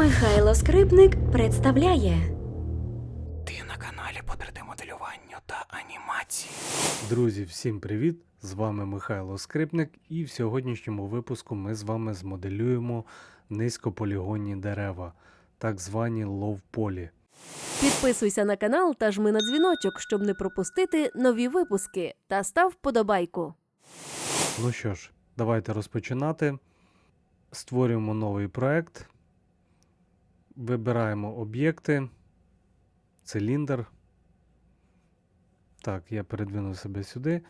Михайло Скрипник представляє Ти на каналі по 3D-моделюванню та анімації. Друзі, всім привіт! З вами Михайло Скрипник, і в сьогоднішньому випуску ми з вами змоделюємо низькополігонні дерева, так звані ловполі. Підписуйся на канал та жми на дзвіночок, щоб не пропустити нові випуски. Та став вподобайку. Ну що ж, давайте розпочинати. Створюємо новий проект. Вибираємо об'єкти, циліндр. Так, я передвину себе сюди.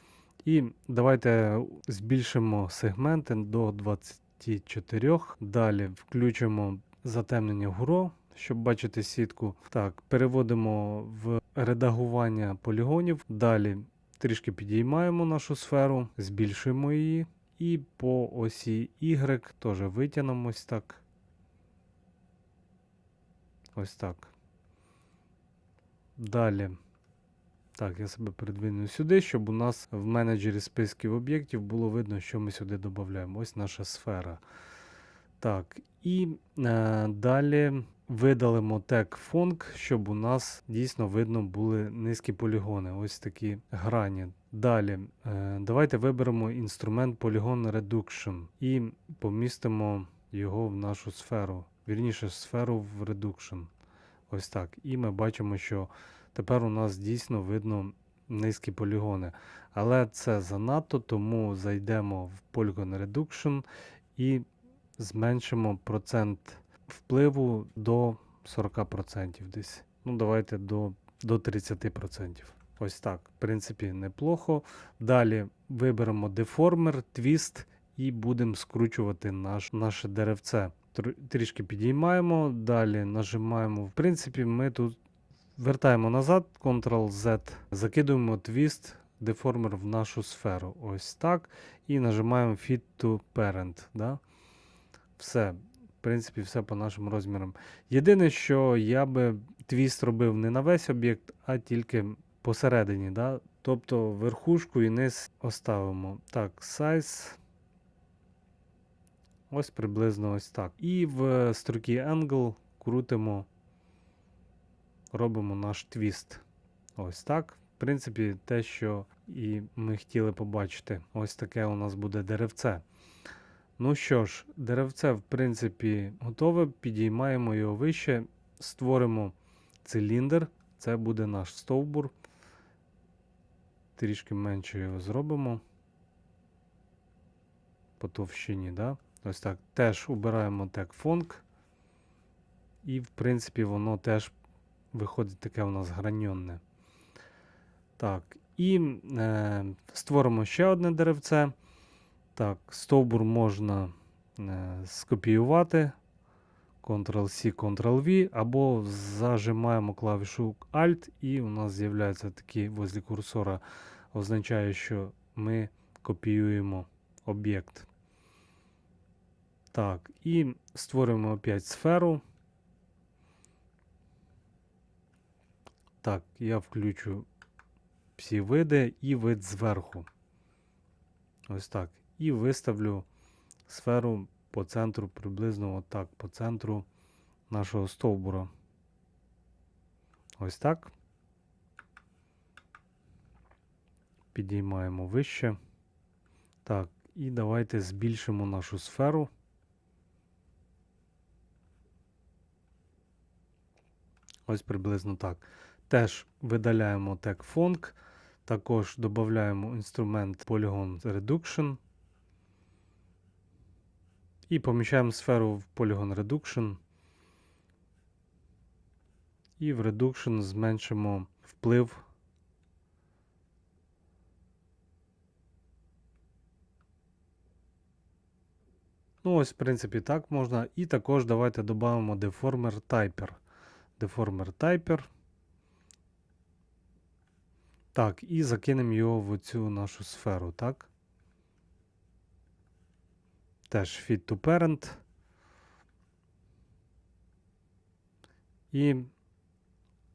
І давайте збільшимо сегменти до 24. Далі включимо затемнення вгору, щоб бачити сітку. Так, переводимо в редагування полігонів. Далі трішки підіймаємо нашу сферу, збільшуємо її. І по осі Y теж витягнемось так. Ось так. Далі. Так, я себе передвину сюди, щоб у нас в менеджері списків об'єктів було видно, що ми сюди додаємо. Ось наша сфера. Так, і е, далі видалимо тег фонк, щоб у нас дійсно видно були низькі полігони. Ось такі грані. Далі, е, давайте виберемо інструмент Polygon Reduction і помістимо його в нашу сферу. Вірніше, сферу в Reduction. Ось так. І ми бачимо, що тепер у нас дійсно видно низькі полігони. Але це занадто, тому зайдемо в Polygon Reduction і зменшимо процент впливу до 40% десь. Ну, давайте до, до 30%. Ось так. В принципі, неплохо. Далі виберемо деформер, твіст і будемо скручувати наш, наше деревце. Тр- Трішки підіймаємо, далі нажимаємо. В принципі, ми тут вертаємо назад, Ctrl-Z, закидуємо твіст, деформер в нашу сферу. Ось так. І нажимаємо Fit to Parent. Да? Все. В принципі, все по нашим розмірам. Єдине, що я би твіст робив не на весь об'єкт, а тільки посередині. Да? Тобто верхушку і низ оставимо. Так, size. Ось приблизно ось так. І в строкі Angle крутимо, робимо наш твіст. Ось так. В принципі, те, що і ми хотіли побачити. Ось таке у нас буде деревце. Ну що ж, деревце, в принципі, готове. Підіймаємо його вище, створимо циліндр. Це буде наш стовбур. Трішки менше його зробимо. По товщині, да? Ось так. Теж убираємо тег фонк. І, в принципі, воно теж виходить таке у нас граньонне. Так, і е, створимо ще одне деревце. Так, стовбур можна е, скопіювати. Ctrl-C, Ctrl-V, або зажимаємо клавішу Alt, і у нас з'являється такий возле курсора, означає, що ми копіюємо об'єкт. Так, і створюємо опять сферу. Так, я включу всі види і вид зверху. Ось так. І виставлю сферу по центру, приблизно отак, по центру нашого стовбура. Ось так. Підіймаємо вище. Так, і давайте збільшимо нашу сферу. Ось приблизно так. Теж видаляємо тег фонк. Також додаємо інструмент Polygon Reduction. І поміщаємо сферу в Polygon Reduction. І в Reduction зменшимо вплив. Ну, ось, в принципі, так можна. І також давайте додамо Deformer Typer. Deformer Typer. Так, і закинемо його в цю нашу сферу, так? Теж fit to parent. І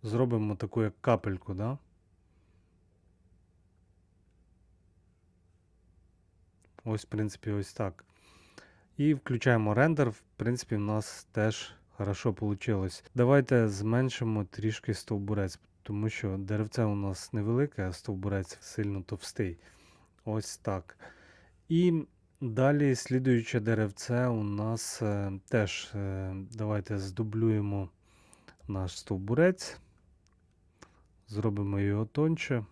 зробимо таку як капельку, да? Ось, в принципі, ось так. І включаємо рендер. В принципі, в нас теж Хорошо вийшло. Давайте зменшимо трішки стовбурець, тому що деревце у нас невелике, а стовбурець сильно товстий. Ось так. І далі слідуюче деревце у нас е, теж е, давайте здублюємо наш стовбурець, зробимо його тоньше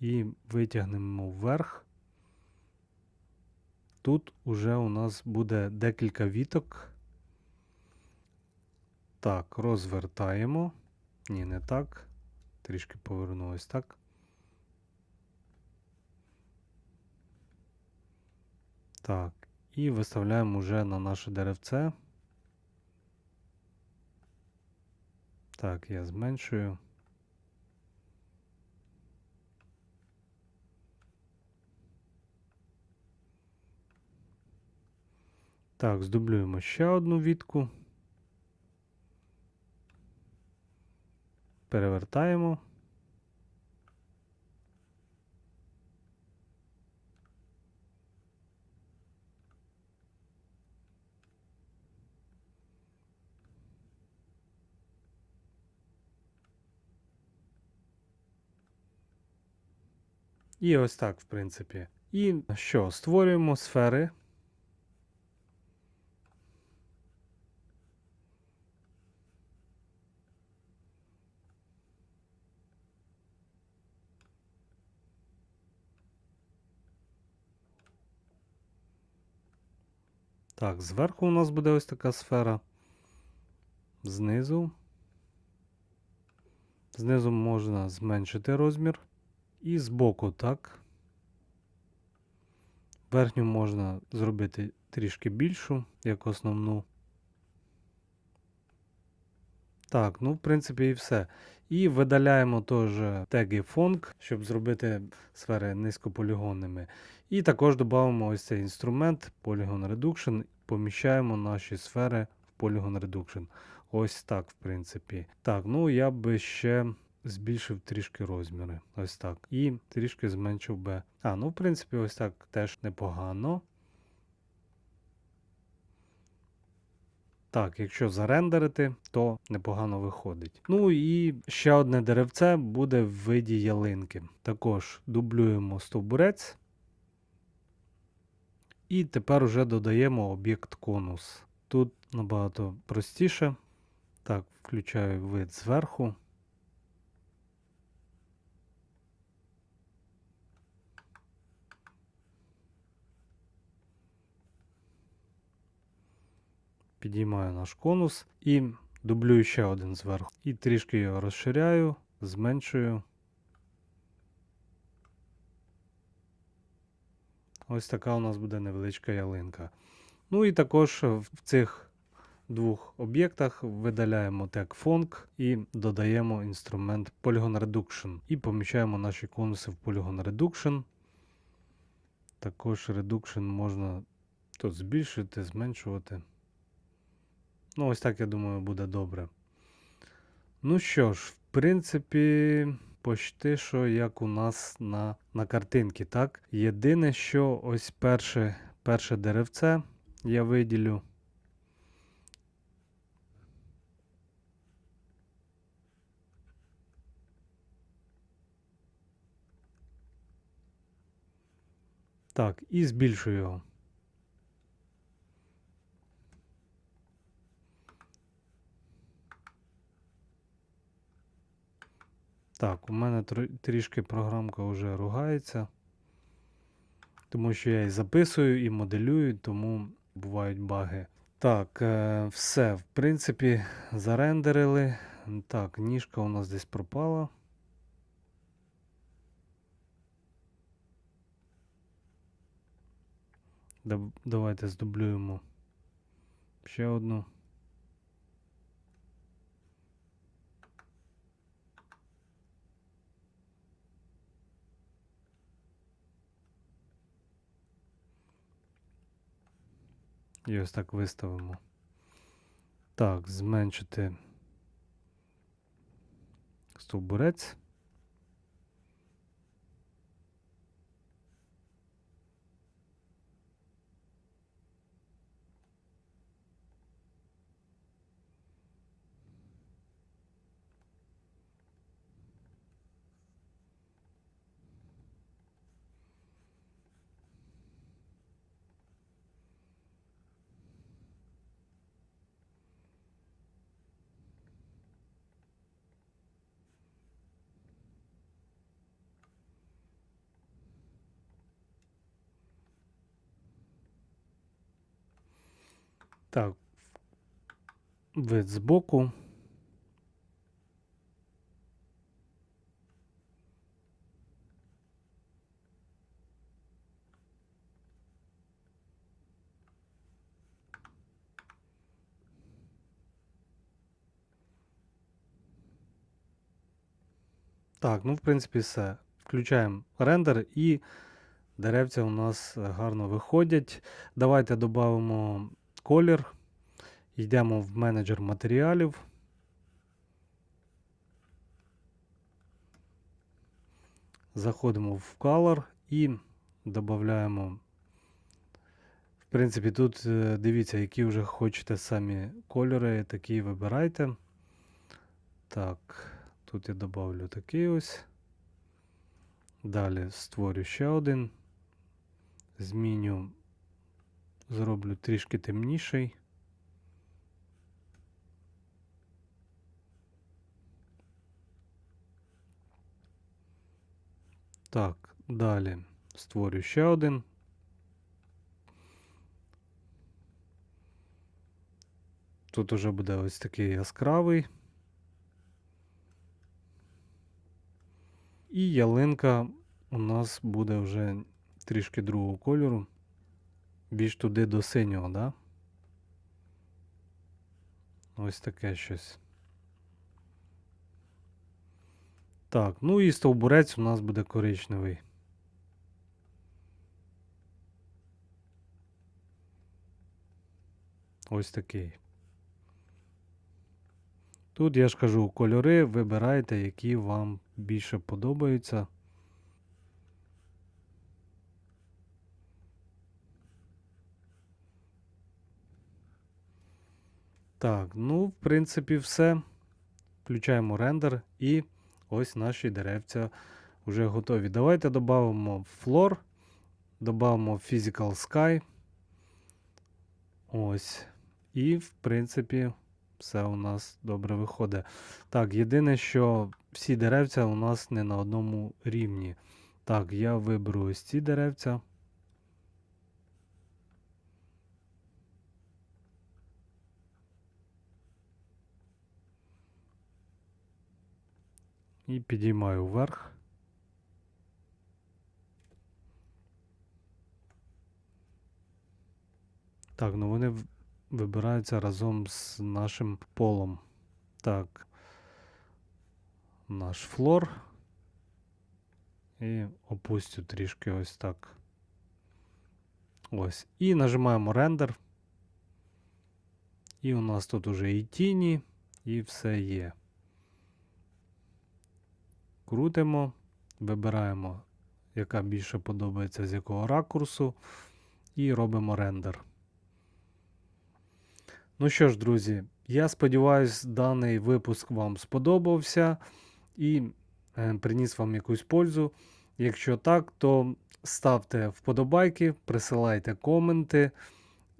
і витягнемо вверх. Тут уже у нас буде декілька віток. Так, розвертаємо. Ні, не так. Трішки повернулось так. Так, і виставляємо вже на наше деревце. Так, я зменшую. Так, здублюємо ще одну вітку. Перевертаємо. І ось так, в принципі. І що, створюємо сфери. Так, зверху у нас буде ось така сфера. Знизу. Знизу можна зменшити розмір. І збоку, так. Верхню можна зробити трішки більшу, як основну. Так, ну, в принципі, і все. І видаляємо теж теги фонк, щоб зробити сфери низькополігонними. І також додамо ось цей інструмент Polygon Reduction, поміщаємо наші сфери в Polygon Reduction. Ось так, в принципі. Так, ну я би ще збільшив трішки розміри. Ось так. І трішки зменшив би. А, ну, в принципі, ось так теж непогано. Так, якщо зарендерити, то непогано виходить. Ну і ще одне деревце буде в виді ялинки. Також дублюємо стовбурець. І тепер уже додаємо об'єкт конус. Тут набагато простіше. Так, включаю вид зверху. Підіймаю наш конус і дублюю ще один зверху. І трішки його розширяю, зменшую. Ось така у нас буде невеличка ялинка. Ну і також в цих двох об'єктах видаляємо тег Fong і додаємо інструмент Polygon Reduction. І поміщаємо наші конуси в Polygon Reduction. Також Reduction можна тут збільшити, зменшувати. Ну, ось так, я думаю, буде добре. Ну що ж, в принципі, почти що як у нас на, на картинці, так? Єдине, що ось перше, перше деревце я виділю. Так, і збільшую його. Так, у мене тр- трішки програмка вже ругається. Тому що я і записую, і моделюю, тому бувають баги. Так, е, все, в принципі, зарендерили. Так, ніжка у нас десь пропала. Давайте здублюємо ще одну. І ось так виставимо. Так, зменшити стовбурець. Так. Вид збоку. Так, ну в принципі все. Включаємо рендер і деревця у нас гарно виходять. Давайте додамо колір. Йдемо в менеджер матеріалів. Заходимо в Color і додаємо. В принципі, тут е, дивіться, які вже хочете самі кольори, такі вибирайте. Так, тут я добавлю такий ось. Далі створю ще один. Зміню, зроблю трішки темніший. Так, далі створю ще один. Тут уже буде ось такий яскравий. І ялинка у нас буде вже трішки другого кольору. Більш туди до синього, да? Ось таке щось. Так, ну і стовбурець у нас буде коричневий. Ось такий. Тут я ж кажу, кольори вибирайте, які вам більше подобаються. Так, ну, в принципі, все. Включаємо рендер і ось наші деревця вже готові. Давайте додамо Floor, додамо Physical Sky. Ось. І, в принципі, все у нас добре виходить. Так, єдине, що всі деревця у нас не на одному рівні. Так, я виберу ось ці деревця. І підіймаю вверх. Так, ну вони вибираються разом з нашим полом. Так. Наш флор. І опустю трішки ось так. Ось. І нажимаємо рендер. І у нас тут уже і тіні, і все є. Крутимо, вибираємо, яка більше подобається з якого ракурсу, і робимо рендер. Ну що ж, друзі, я сподіваюся, даний випуск вам сподобався і е, приніс вам якусь пользу. Якщо так, то ставте вподобайки, присилайте коменти.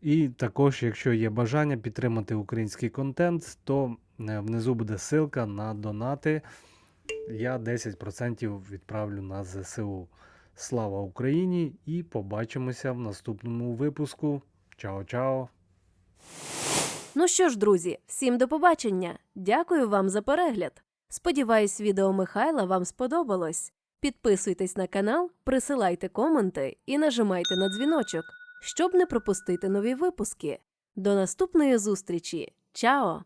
І також, якщо є бажання підтримати український контент, то е, внизу буде ссылка на донати. Я 10% відправлю на ЗСУ. Слава Україні! І побачимося в наступному випуску. Чао-чао! Ну що ж, друзі, всім до побачення. Дякую вам за перегляд. Сподіваюсь, відео Михайла вам сподобалось. Підписуйтесь на канал, присилайте коменти і нажимайте на дзвіночок, щоб не пропустити нові випуски. До наступної зустрічі. Чао!